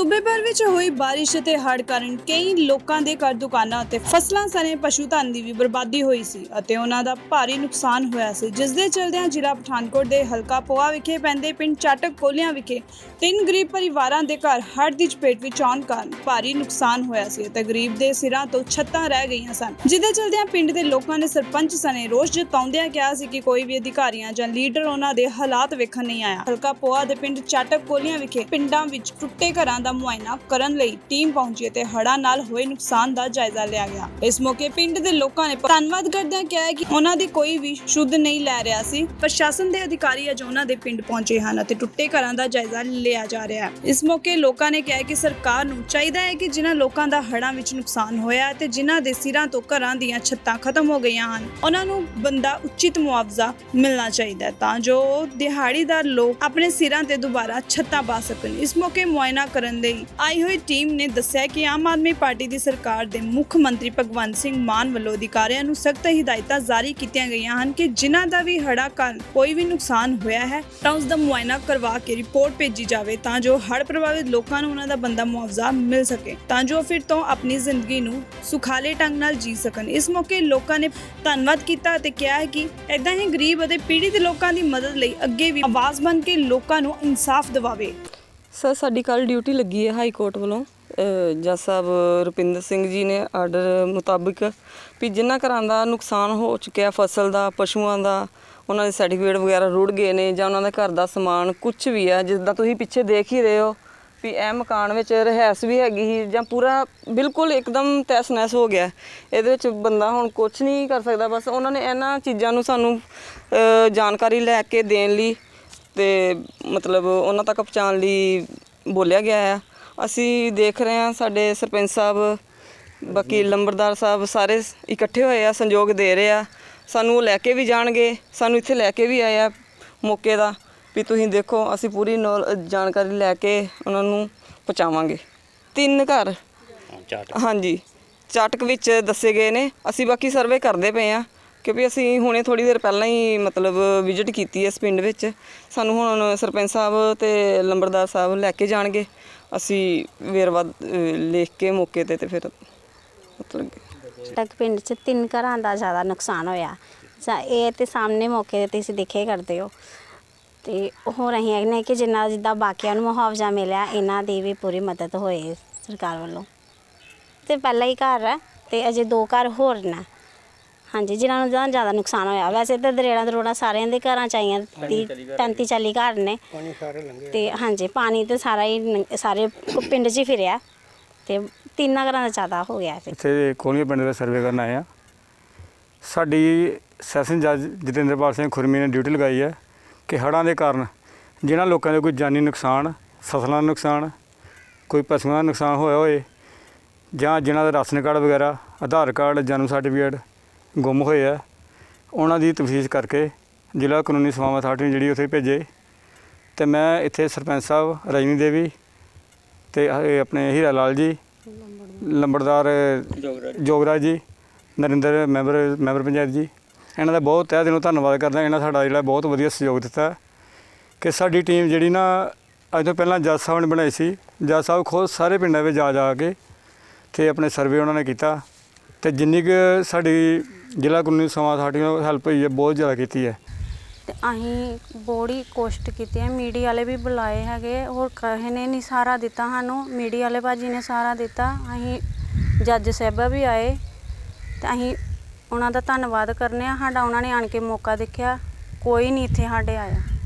ਸੂਬੇ ਭਰ ਵਿੱਚ ਹੋਈ ਬਾਰਿਸ਼ ਅਤੇ ਹੜ੍ਹ ਕਾਰਨ ਕਈ ਲੋਕਾਂ ਦੇ ਘਰ ਦੁਕਾਨਾਂ ਅਤੇ ਫਸਲਾਂ ਸਣੇ ਪਸ਼ੂ ਧਨ ਦੀ ਵੀ ਬਰਬਾਦੀ ਹੋਈ ਸੀ ਅਤੇ ਉਹਨਾਂ ਦਾ ਭਾਰੀ ਨੁਕਸਾਨ ਹੋਇਆ ਸੀ। ਜਿਸ ਦੇ ਚਲਦਿਆਂ ਜ਼ਿਲ੍ਹਾ ਪਠਾਨਕੋਟ ਦੇ ਹਲਕਾ ਪੋਆ ਵਿਖੇ ਪੈਂਦੇ ਪਿੰਡ ਚਾਟਕ ਕੋਲਿਆਂ ਵਿਖੇ ਤਿੰਨ ਗਰੀਬ ਪਰਿਵਾਰਾਂ ਦੇ ਘਰ ਹੜ੍ਹ ਦੀ ਚਪੇਟ ਵਿੱਚ ਆਉਣ ਕਾਰਨ ਭਾਰੀ ਨੁਕਸਾਨ ਹੋਇਆ ਸੀ ਅਤੇ ਗਰੀਬ ਦੇ ਸਿਰਾਂ ਤੋਂ ਛੱਤਾਂ ਰਹਿ ਗਈਆਂ ਸਨ। ਜਿਹਦੇ ਚਲਦਿਆਂ ਪਿੰਡ ਦੇ ਲੋਕਾਂ ਨੇ ਸਰਪੰਚ ਸਣੇ ਰੋਸ਼ ਜਤਾਉਂਦਿਆਂ ਕਿਹਾ ਸੀ ਕਿ ਕੋਈ ਵੀ ਅਧਿਕਾਰੀਆਂ ਜਾਂ ਲੀਡਰ ਉਹਨਾਂ ਦੇ ਹਾਲਾਤ ਵੇਖਣ ਨਹੀਂ ਆਇਆ। ਹਲਕਾ ਪੋਆ ਦੇ ਪਿੰਡ ਚਾਟਕ ਕੋਲਿਆਂ ਵਿਖੇ ਪਿੰਡਾਂ ਵਿੱਚ ਟੁੱਟੇ ਘਰਾਂ ਦਾ ਮੁਆਇਨਾ ਕਰਨ ਲਈ ਟੀਮ ਪਹੁੰਚੀ ਅਤੇ ਹੜ੍ਹਾਂ ਨਾਲ ਹੋਏ ਨੁਕਸਾਨ ਦਾ ਜਾਇਜ਼ਾ ਲਿਆ ਗਿਆ। ਇਸ ਮੌਕੇ ਪਿੰਡ ਦੇ ਲੋਕਾਂ ਨੇ ਧੰਨਵਾਦ ਕਰਦਿਆਂ ਕਿਹਾ ਕਿ ਉਹਨਾਂ ਦੀ ਕੋਈ ਵੀ ਸ਼ੁੱਧ ਨਹੀਂ ਲੈ ਰਿਹਾ ਸੀ। ਪ੍ਰਸ਼ਾਸਨ ਦੇ ਅਧਿਕਾਰੀ ਅੱਜ ਉਹਨਾਂ ਦੇ ਪਿੰਡ ਪਹੁੰਚੇ ਹਨ ਅਤੇ ਟੁੱਟੇ ਘਰਾਂ ਦਾ ਜਾਇਜ਼ਾ ਲਿਆ ਜਾ ਰਿਹਾ ਹੈ। ਇਸ ਮੌਕੇ ਲੋਕਾਂ ਨੇ ਕਿਹਾ ਕਿ ਸਰਕਾਰ ਨੂੰ ਚਾਹੀਦਾ ਹੈ ਕਿ ਜਿਨ੍ਹਾਂ ਲੋਕਾਂ ਦਾ ਹੜ੍ਹਾਂ ਵਿੱਚ ਨੁਕਸਾਨ ਹੋਇਆ ਤੇ ਜਿਨ੍ਹਾਂ ਦੇ ਸਿਰਾਂ ਤੋਂ ਘਰਾਂ ਦੀਆਂ ਛੱਤਾਂ ਖਤਮ ਹੋ ਗਈਆਂ ਹਨ, ਉਹਨਾਂ ਨੂੰ ਬੰਦਾ ਉਚਿਤ ਮੁਆਵਜ਼ਾ ਮਿਲਣਾ ਚਾਹੀਦਾ ਹੈ ਤਾਂ ਜੋ ਦਿਹਾੜੀਦਾਰ ਲੋਕ ਆਪਣੇ ਸਿਰਾਂ ਤੇ ਦੁਬਾਰਾ ਛੱਤਾਂ ਪਾ ਸਕਣ। ਇਸ ਮੌਕੇ ਮੁਆਇਨਾ ਕਰਨ ਲਈ ਆਈ ਹੋਈ ਟੀਮ ਨੇ ਦੱਸਿਆ ਕਿ ਆਮ ਆਦਮੀ ਪਾਰਟੀ ਦੀ ਸਰਕਾਰ ਦੇ ਮੁੱਖ ਮੰਤਰੀ ਭਗਵੰਤ ਸਿੰਘ ਮਾਨ ਵੱਲੋਂ ਅਧਿਕਾਰੀਆਂ ਨੂੰ ਸਖਤ ਹਦਾਇਤਾਂ ਜਾਰੀ ਕੀਤੀਆਂ ਗਈਆਂ ਹਨ ਕਿ ਜਿਨ੍ਹਾਂ ਦਾ ਵੀ ਹੜ੍ਹਾਂ ਕਾਰਨ ਕੋਈ ਵੀ ਨੁਕਸਾਨ ਹੋਇਆ ਹੈ, ਤਾਂ ਉਸ ਦਾ ਮੁਆਇਨਾ ਕਰਵਾ ਕੇ ਰਿਪੋਰਟ ਭੇਜੀ ਜਾਵੇ ਤਾਂ ਜੋ ਹੜ੍ਹ ਪ੍ਰਭਾਵਿਤ ਲੋਕਾਂ ਨੂੰ ਉਹਨਾਂ ਦਾ ਬੰਦਾ ਮੁਆਵਜ਼ਾ ਮਿਲ ਸਕੇ, ਤਾਂ ਜੋ ਫਿਰ ਤੋਂ ਆਪਣੀ ਜ਼ਿੰਦਗੀ ਨੂੰ ਸੁਖਾਲੇ ਢੰਗ ਨਾਲ ਜੀ ਸਕਣ। ਇਸ ਮੌਕੇ ਲੋਕਾਂ ਨੇ ਧੰਨਵਾਦ ਕੀਤਾ ਅਤੇ ਕਿਹਾ ਹੈ ਕਿ ਇਦਾਂ ਹੀ ਗਰੀਬ ਅਤੇ ਪੀੜਿਤ ਲੋਕਾਂ ਦੀ ਮਦਦ ਲਈ ਅੱਗੇ ਵੀ ਆਵਾਜ਼ ਬਣ ਕੇ ਲੋਕਾਂ ਨੂੰ ਇਨਸਾਫ ਦਿਵਾਵੇ। ਸਰ ਸਾਡੀ ਕੱਲ ਡਿਊਟੀ ਲੱਗੀ ਹੈ ਹਾਈ ਕੋਰਟ ਵੱਲੋਂ। ਜੱਜ ਸਾਹਿਬ ਰੁਪਿੰਦਰ ਸਿੰਘ ਜੀ ਨੇ ਆਰਡਰ ਮੁਤਾਬਕ ਵੀ ਜਿੰਨਾ ਘਰਾਂ ਦਾ ਨੁਕਸਾਨ ਹੋ ਚੁੱਕਿਆ, ਫਸਲ ਦਾ, ਪਸ਼ੂਆਂ ਦਾ, ਉਹਨਾਂ ਦੇ ਸਰਟੀਫਿਕੇਟ ਵਗੈਰਾ ਰੁੜ ਗਏ ਨੇ ਜਾਂ ਉਹਨਾਂ ਦਾ ਘਰ ਦਾ ਸਮਾਨ ਕੁਝ ਵੀ ਆ ਜਿੱਦਾਂ ਤੁਸੀਂ ਪਿੱਛੇ ਦੇਖ ਹੀ ਰਹੇ ਹੋ ਵੀ ਇਹ ਮਕਾਨ ਵਿੱਚ ਰਹਿਸ ਵੀ ਹੈਗੀ ਸੀ ਜਾਂ ਪੂਰਾ ਬਿਲਕੁਲ ਇੱਕਦਮ ਤੈਸ-ਨੈਸ ਹੋ ਗਿਆ। ਇਹਦੇ ਵਿੱਚ ਬੰਦਾ ਹੁਣ ਕੁਝ ਨਹੀਂ ਕਰ ਸਕਦਾ, ਬਸ ਉਹਨਾਂ ਨੇ ਇਹਨਾਂ ਚੀਜ਼ਾਂ ਨੂੰ ਸਾਨੂੰ ਜਾਣਕਾਰੀ ਲੈ ਕੇ ਦੇਣ ਲਈ ਤੇ ਮਤਲਬ ਉਹਨਾਂ ਤੱਕ ਪਹੁੰਚਾਉਣ ਲਈ ਬੋਲਿਆ ਗਿਆ ਹੈ ਅਸੀਂ ਦੇਖ ਰਹੇ ਹਾਂ ਸਾਡੇ ਸਰਪੰਚ ਸਾਹਿਬ ਬਾਕੀ ਲੰਬੜਦਾਰ ਸਾਹਿਬ ਸਾਰੇ ਇਕੱਠੇ ਹੋਏ ਆ ਸੰਯੋਗ ਦੇ ਰਹੇ ਆ। ਸਾਨੂੰ ਉਹ ਲੈ ਕੇ ਵੀ ਜਾਣਗੇ ਸਾਨੂੰ ਇੱਥੇ ਲੈ ਕੇ ਵੀ ਆਏ ਆ ਮੌਕੇ ਦਾ ਵੀ ਤੁਸੀਂ ਦੇਖੋ ਅਸੀਂ ਪੂਰੀ ਜਾਣਕਾਰੀ ਲੈ ਕੇ ਉਹਨਾਂ ਨੂੰ ਪਹੁੰਚਾਵਾਂਗੇ। ਤਿੰਨ ਘਰ। ਹਾਂਜੀ ਚਾਟਕ ਵਿੱਚ ਦੱਸੇ ਗਏ ਨੇ। ਅਸੀਂ ਬਾਕੀ ਸਰਵੇ ਕਰਦੇ ਪਏ ਆ। ਕਿਉਂਕਿ ਅਸੀਂ ਹੁਣੇ ਥੋੜੀ ਦੇਰ ਪਹਿਲਾਂ ਹੀ ਮਤਲਬ ਵਿਜ਼ਿਟ ਕੀਤੀ ਹੈ ਇਸ ਪਿੰਡ ਵਿੱਚ। ਸਾਨੂੰ ਹੁਣ ਸਰਪੰਚ ਸਾਹਿਬ ਤੇ ਲੰਬੜਦਾਰ ਸਾਹਿਬ ਲੈ ਕੇ ਜਾਣਗੇ। ਅਸੀਂ ਵੇਰਵਾ ਲਿਖ ਕੇ ਮੌਕੇ ਤੇ ਤੇ ਫਿਰ ਮਤਲਬ ਤੱਕ ਪਿੰਡ 'ਚ ਤਿੰਨ ਘਰਾਂ ਦਾ ਜ਼ਿਆਦਾ ਨੁਕਸਾਨ ਹੋਇਆ। ਇਹ ਤੇ ਸਾਹਮਣੇ ਮੌਕੇ ਤੇ ਤੁਸੀਂ ਦੇਖੇ ਕਰਦੇ ਹੋ। ਤੇ ਹੋਰ ਅਸੀਂ ਇਹ ਨੇ ਕਿ ਜਿੰਨਾ ਜਿੱਦਾਂ ਬਾਕੀਆਂ ਨੂੰ ਮੁਆਵਜ਼ਾ ਮਿਲਿਆ, ਇਹਨਾਂ ਦੀ ਵੀ ਪੂਰੀ ਮਦਦ ਹੋਏ ਸਰਕਾਰ ਵੱਲੋਂ। ਤੇ ਪਹਿਲਾ ਹੀ ਘਰ ਹੈ ਤੇ ਅਜੇ ਦੋ ਘਰ ਹੋਰ ਨੇ। ਹਾਂਜੀ ਜਿਨ੍ਹਾਂ ਨੂੰ ਜ਼ਿਆਦਾ ਜ਼ਿਆਦਾ ਨੁਕਸਾਨ ਹੋਇਆ। ਵੈਸੇ ਤਾਂ ਦਰੇੜਾ ਦਰੋੜਾ ਸਾਰਿਆਂ ਦੇ ਘਰਾਂ ਚ ਆਈਆਂ 35 40 ਘਰ ਨੇ। ਤੇ ਹਾਂਜੀ ਪਾਣੀ ਤੇ ਸਾਰਾ ਹੀ ਲੰਘ- ਸਾਰੇ ਪਿੰਡ 'ਚ ਹੀ ਫਿਰਿਆ। ਤੇ ਤਿੰਨਾਂ ਘਰਾਂ ਦਾ ਜ਼ਿਆਦਾ ਹੋ ਗਿਆ ਫਿਰ। ਇੱਥੇ ਕੋਲੀਆਂ ਪਿੰਡ ਦਾ ਸਰਵੇ ਕਰਨ ਆਏ ਆ। ਸਾਡੀ ਸੈਸ਼ਨ ਜੱਜ ਜਤਿੰਦਰਪਾਲ ਸਿੰਘ ਖੁਰਮੀ ਨੇ ਡਿਊਟੀ ਲਗਾਈ ਹੈ ਕਿ ਹੜ੍ਹਾਂ ਦੇ ਕਾਰਨ ਜਿਨ੍ਹਾਂ ਲੋਕਾਂ ਦੇ ਕੋਈ ਜਾਨੀ ਨੁਕਸਾਨ ਫਸਲਾਂ ਦਾ ਨੁਕਸਾਨ ਕੋਈ ਪਸ਼ੂਆਂ ਦਾ ਨੁਕਸਾਨ ਹੋਇਆ ਹੋਏ ਜਾਂ ਜਿਨ੍ਹਾਂ ਦਾ ਰਾਸ਼ਨ ਕਾਰਡ ਵਗੈਰਾ ਆਧਾਰ ਕਾਰਡ ਜਨਮ ਸਰਟੀਫਿਕੇਟ ਗੁੰਮ ਹੋਏ ਆ। ਉਹਨਾਂ ਦੀ ਤਫਤੀਸ਼ ਕਰਕੇ ਜ਼ਿਲ੍ਹਾ ਕਾਨੂੰਨੀ ਸੇਵਾਵਾਂ ਅਥਾਰਟੀ ਨੇ ਜਿਹੜੀ ਉੱਥੇ ਭੇਜੇ। ਤੇ ਮੈਂ ਇੱਥੇ ਸਰਪੰਚ ਸਾਹਿਬ, ਰਜਨੀ ਦੇਵੀ ਤੇ ਇਹ ਆਪਣੇ ਹੀਰਾ ਲਾਲ ਜੀ, ਲੰਬੜਦਾਰ ਜੋਗਰਾਜ ਜੀ, ਨਰਿੰਦਰ ਮੈਂਬਰ ਮੈਂਬਰ ਪੰਚਾਇਤ ਜੀ। ਇਹਨਾਂ ਦਾ ਬਹੁਤ ਤਹਿ ਦਿਲੋਂ ਧੰਨਵਾਦ ਕਰਦਾ। ਇਹਨਾਂ ਸਾਡਾ ਜਿਹੜਾ ਬਹੁਤ ਵਧੀਆ ਸਹਿਯੋਗ ਦਿੱਤਾ ਕਿ ਸਾਡੀ ਟੀਮ ਜਿਹੜੀ ਨਾ ਅੱਜ ਤੋਂ ਪਹਿਲਾਂ ਜੱਜ ਸਾਹਿਬ ਨੇ ਬਣਾਈ ਸੀ। ਜੱਜ ਸਾਹਿਬ ਖੁਦ ਸਾਰੇ ਪਿੰਡਾਂ ਵਿੱਚ ਜਾ ਜਾ ਕੇ ਤੇ ਆਪਣੇ ਸਰਵੇ ਉਹਨਾਂ ਨੇ ਕੀਤਾ। ਤੇ ਜਿੰਨੀ ਕੁ ਸਾਡੀ ਜ਼ਿਲ੍ਹਾ ਕਾਨੂੰਨੀ ਸੇਵਾ ਸਾਡੀ ਨਾਲ ਹੈਲਪ ਹੋਈ ਹੈ, ਬਹੁਤ ਜ਼ਿਆਦਾ ਕੀਤੀ ਹੈ। ਤੇ ਅਸੀਂ ਬੜੀ ਕੋਸ਼ਟ ਕੀਤੀ ਹੈ, ਮੀਡੀਆ ਵਾਲੇ ਵੀ ਬੁਲਾਏ ਹੈਗੇ, ਹੋਰ ਕਿਸੇ ਨੇ ਨਹੀਂ ਸਾਰਾ ਦਿੱਤਾ ਸਾਨੂੰ, ਮੀਡੀਆ ਵਾਲੇ ਭਾਜੀ ਨੇ ਸਾਰਾ ਦਿੱਤਾ, ਅਸੀਂ ਜੱਜ ਸਾਹਿਬਾ ਵੀ ਆਏ, ਤੇ ਅਸੀਂ ਉਹਨਾਂ ਦਾ ਧੰਨਵਾਦ ਕਰਨੇ ਆ, ਸਾਡਾ ਉਹਨਾਂ ਨੇ ਆਣ ਕੇ ਮੌਕਾ ਦੇਖਿਆ, ਕੋਈ ਨਹੀਂ ਇੱਥੇ ਸਾਡੇ ਆਇਆ।